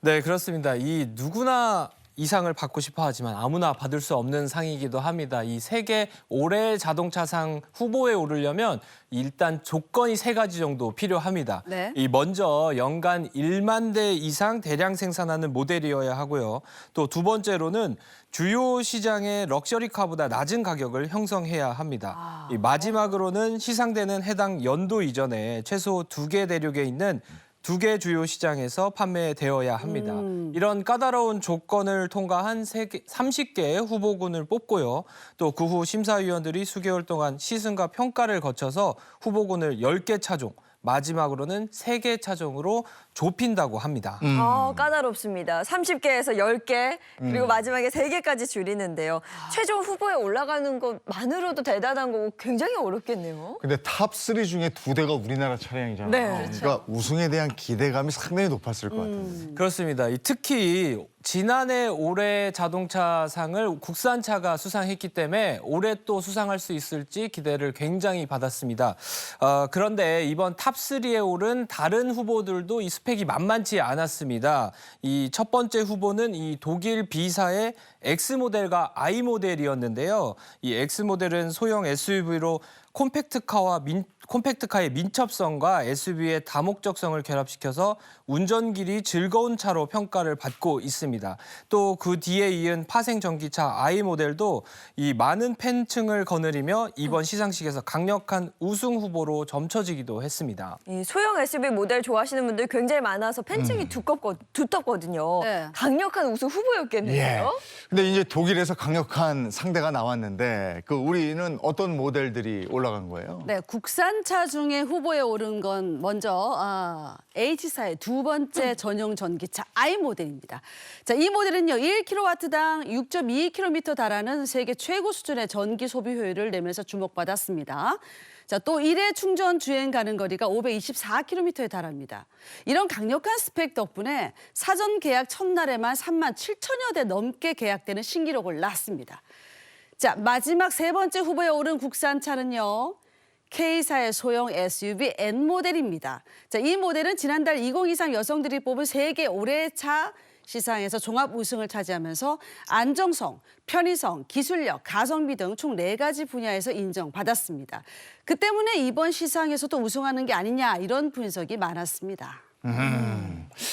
네, 그렇습니다. 이 누구나 이 상을 받고 싶어 하지만 아무나 받을 수 없는 상이기도 합니다. 이 세계 올해 자동차상 후보에 오르려면 일단 조건이 세 가지 정도 필요합니다. 네. 이 먼저 연간 1만 대 이상 대량 생산하는 모델이어야 하고요. 또 두 번째로는 주요 시장의 럭셔리카보다 낮은 가격을 형성해야 합니다. 이 마지막으로는 시상되는 해당 연도 이전에 최소 두 개 대륙에 있는 두 개 주요 시장에서 판매되어야 합니다. 이런 까다로운 조건을 통과한 세 개- 30개의 후보군을 뽑고요. 또 그 후 심사위원들이 수개월 동안 시승과 평가를 거쳐서 후보군을 10개 차종, 마지막으로는 세 개 차종으로 좁힌다고 합니다. 아, 까다롭습니다. 30개에서 10개, 그리고 마지막에 3개까지 줄이는데요. 최종 후보에 올라가는 것만으로도 대단한 거고 굉장히 어렵겠네요. 근데 탑 3 중에 두 대가 우리나라 차량이잖아요. 네. 그러니까 우승에 대한 기대감이 상당히 높았을 것 같은데. 음. 그렇습니다. 이 특히 지난해 올해 자동차상을 국산차가 수상했기 때문에 올해 또 수상할 수 있을지 기대를 굉장히 받았습니다. 어, 그런데 이번 탑3에 오른 다른 후보들도 이 스펙이 만만치 않았습니다. 이 첫 번째 후보는 이 독일 B사의 X 모델과 I 모델이었는데요. 이 X 모델은 소형 SUV로 콤팩트카와 민, 콤팩트카의 민첩성과 SUV의 다목적성을 결합시켜서 운전길이 즐거운 차로 평가를 받고 있습니다. 또 그 뒤에 이은 파생 전기차 i 모델도 이 많은 팬층을 거느리며 이번 시상식에서 강력한 우승 후보로 점쳐지기도 했습니다. 이 소형 SUV 모델 좋아하시는 분들 굉장히 많아서 팬층이 두껍거, 두텁거든요. 네. 강력한 우승 예. 후보였겠네요. 근데 이제 독일에서 강력한 상대가 나왔는데 그 우리는 어떤 모델들이 올라 간 거예요? 네, 국산차 중에 후보에 오른 건 먼저 아, H사의 두 번째 전용 전기차 i 모델입니다. 자, 이 모델은요 1kW당 6.2km 달하는 세계 최고 수준의 전기 소비 효율을 내면서 주목받았습니다. 자, 또 1회 충전 주행 가는 거리가 524km에 달합니다. 이런 강력한 스펙 덕분에 사전 계약 첫날에만 3만 7천여 대 넘게 계약되는 신기록을 났습니다. 자, 마지막 세 번째 후보에 오른 국산차는요. K사의 소형 SUV N 모델입니다. 자, 이 모델은 지난달 2023 여성들이 뽑은 세계 올해 차 시상에서 종합 우승을 차지하면서 안정성, 편의성, 기술력, 가성비 등 총 네가지 분야에서 인정받았습니다. 그 때문에 이번 시상에서도 우승하는 게 아니냐 이런 분석이 많았습니다.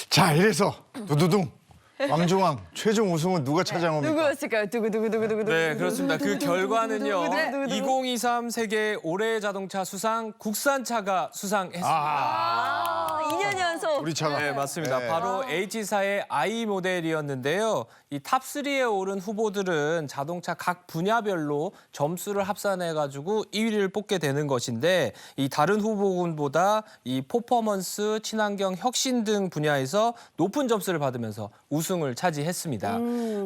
자, 이래서 두두둥 왕중왕 최종 우승은 누가 차지합니까? 누구였을까요? 누구, 누구, 누구, 누구, 누구. 네, 그렇습니다. 그 결과는요. 네. 2023 세계 올해 자동차 수상 국산차가 수상했습니다. 아, 2년 연속. 우리 차가. 네, 맞습니다. 네. 바로 H사의 i 모델이었는데요. 이 탑3에 오른 후보들은 자동차 각 분야별로 점수를 합산해 가지고 1위를 뽑게 되는 것인데 이 다른 후보군보다 이 퍼포먼스, 친환경, 혁신 등 분야에서 높은 점수를 받으면서 우승 을 차지했습니다.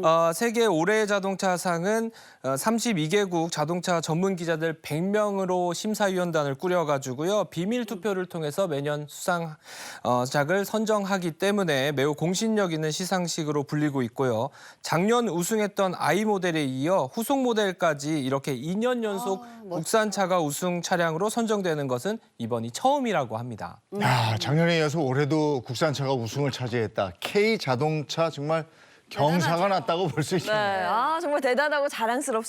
어, 세계 올해 자동차상은 어, 32개국 자동차 전문 기자들 100명으로 심사위원단을 꾸려가지고요 비밀 투표를 통해서 매년 수상작을 선정하기 때문에 매우 공신력 있는 시상식으로 불리고 있고요. 작년 우승했던 i 모델에 이어 후속 모델까지 이렇게 2년 연속 국산차가 우승 차량으로 선정되는 것은 이번이 처음이라고 합니다. 야, 작년에 이어서 올해도 국산차가 우승을 차지했다. K 자동차 정말 경사가 났다고 볼수 네, 있겠네요. 아, 정말 대단하고 자랑스럽습니다.